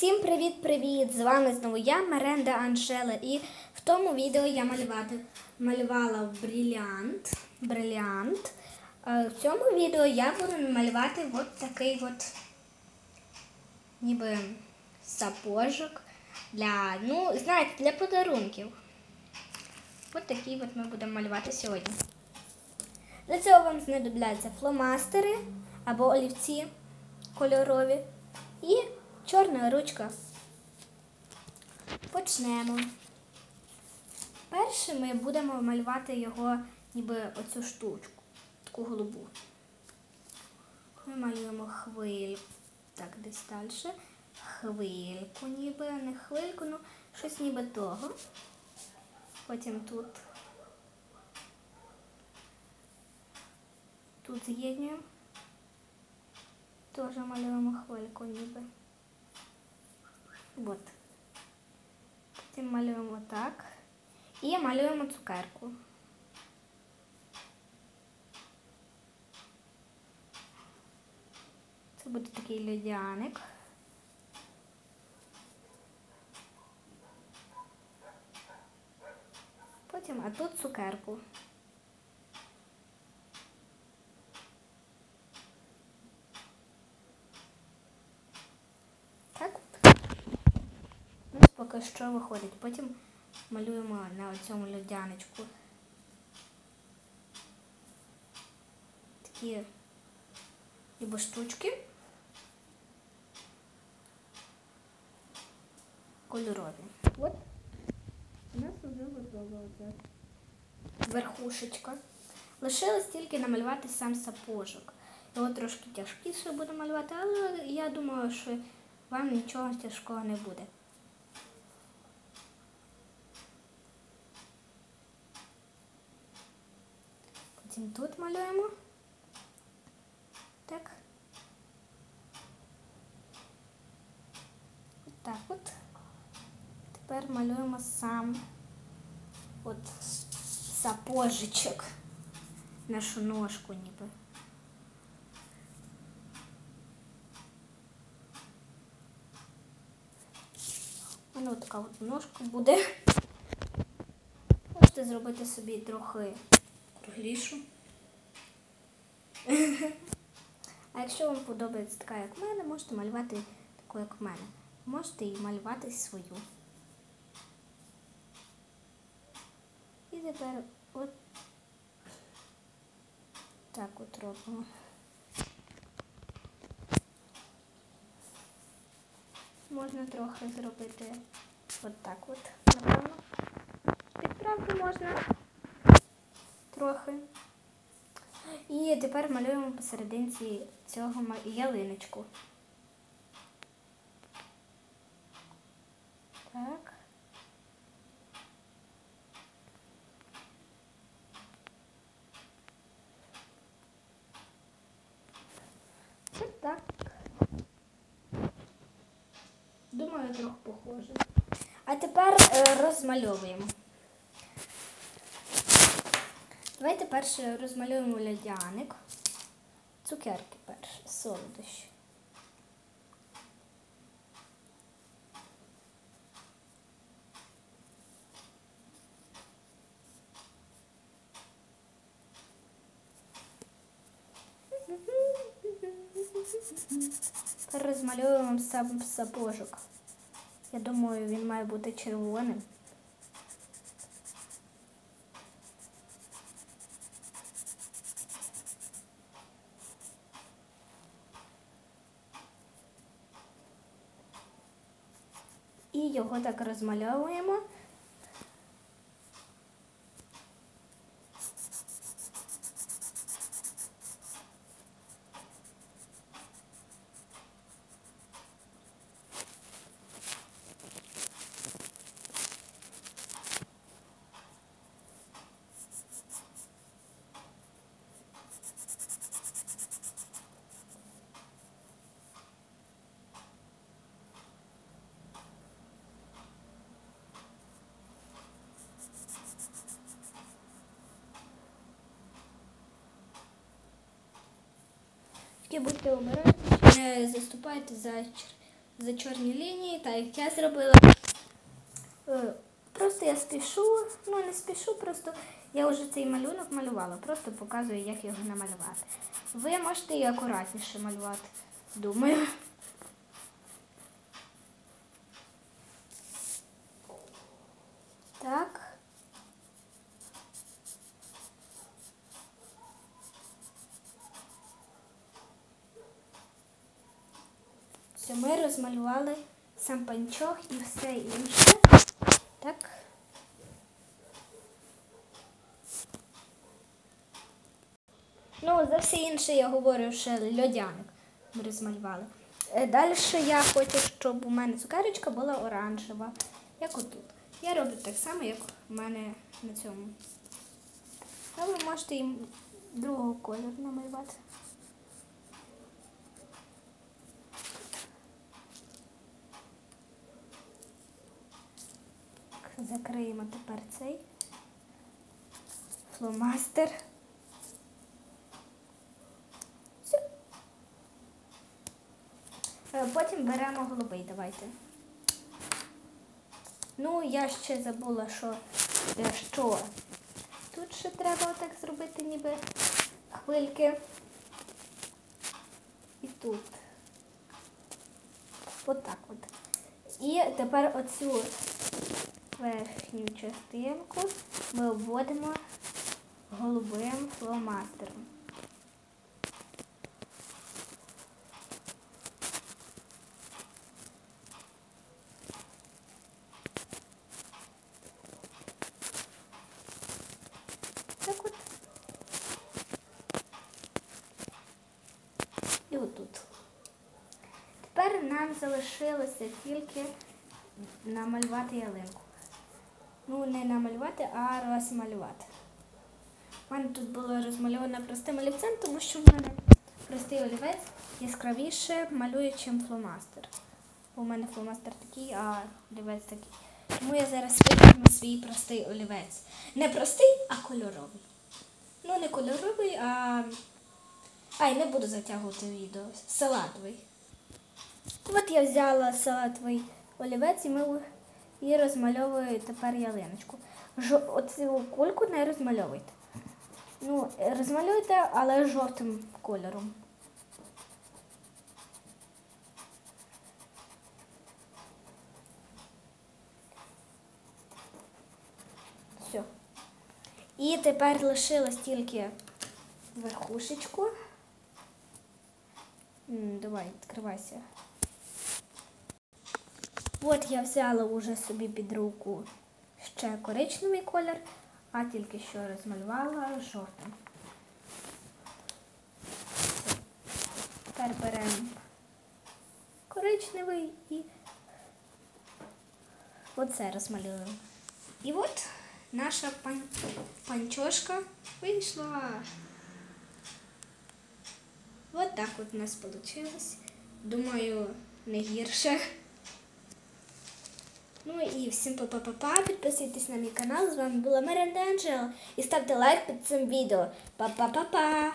Всім привіт-привіт! З вами знову я, Меренда Анжела. І в тому відео я малювати, малювала брилянт. А в цьому відео я буду малювати от такий от ніби сапожок для, ну, знаєте, для подарунків. От такий от ми будемо малювати сьогодні. Для цього вам знадобляться фломастери або олівці кольорові і чорна ручка. Почнемо. Перше ми будемо малювати його, ніби оцю штучку, таку голубу. Ми малюємо хвильку, так, десь далі. Хвильку, ніби, не хвильку, ну щось ніби того. Потім тут. Тут з'єднуємо. Теж малюємо хвильку ніби. От. Потім малюємо так. І малюємо цукерку. Це буде такий льодяник. Потім, а тут цукерку. Так от. Що виходить. Потім малюємо на цьому льодяничку. Такі ніби штучки. Кольорові. От у нас вже готова верхушечка. Лишилось тільки намалювати сам сапожок. Його трошки тяжкіше буде малювати, але я думаю, що вам нічого тяжкого не буде. Потім тут малюємо. Так. От так от. Тепер малюємо сам от сапожечок. Нашу ножку ніби. У така от ножка буде. Можете зробити собі трохи круглішу. А якщо вам подобається така, як в мене, можете малювати таку, як в мене. Можете і малювати свою. І тепер от так от робимо. Можна трохи зробити от так от, напевно. Підправки можна трохи. І тепер малюємо посерединці цього ялиночку. Так. Так. Думаю, трохи похоже. А тепер е, розмальовуємо. Давайте перше розмалюємо льодяник. Цукерки перше, солодощі. Тепер розмальовуємо сам сапожок. Я думаю, він має бути червоним. І його так розмальовуємо. Тільки будьте обережні, не заступайте за за чорні лінії, так як я зробила. Е, Просто я спішу, ну не спішу, просто я вже цей малюнок малювала, просто показую, як його намалювати. Ви можете і акуратніше малювати, думаю. Так. Все, ми розмалювали сам панчох і все інше. Так. Ну, за все інше я говорю, що льодяник ми розмалювали. Далі я хочу, щоб у мене цукерочка була оранжева, як отут. Я роблю так само, як у мене на цьому. А ви можете їм другого кольору намалювати. Закриємо тепер цей фломастер. Все. Потім беремо голубий, давайте. Ну, я ще забула, що, е, що тут ще треба так зробити, ніби хвильки. І тут. Отак от. І тепер оцю верхню частинку ми обводимо голубим фломастером. І отут. Тепер нам залишилося тільки намалювати ялинку. Ну, не намалювати, а розмалювати. У мене тут було розмальовано простим олівцем, тому що в мене простий олівець яскравіше малює, ніж фломастер. У мене фломастер такий, а олівець такий. Тому я зараз витягну свій простий олівець. Не простий, а кольоровий. Ну, не кольоровий, а. Ай, не буду затягувати відео. Салатовий. От я взяла салатовий олівець і ми і розмальовую тепер ялиночку. Жо... Оцю кульку не розмальовуйте. Ну, розмалюйте, але жовтим кольором. Все. І тепер лишилось тільки верхушечку. Давай, відкривайся. От я взяла уже собі під руку ще коричневий колір, а тільки що розмалювала жовтим. Тепер беремо коричневий і оце розмалюємо. І от наша пан... панчошка вийшла. От так от у нас вийшло. Думаю, не гірше. Ну і всім па-па-па-па, підписуйтесь на мій канал. З вами була Меренда Анджела. І ставте лайк під цим відео. Па-па-па-па!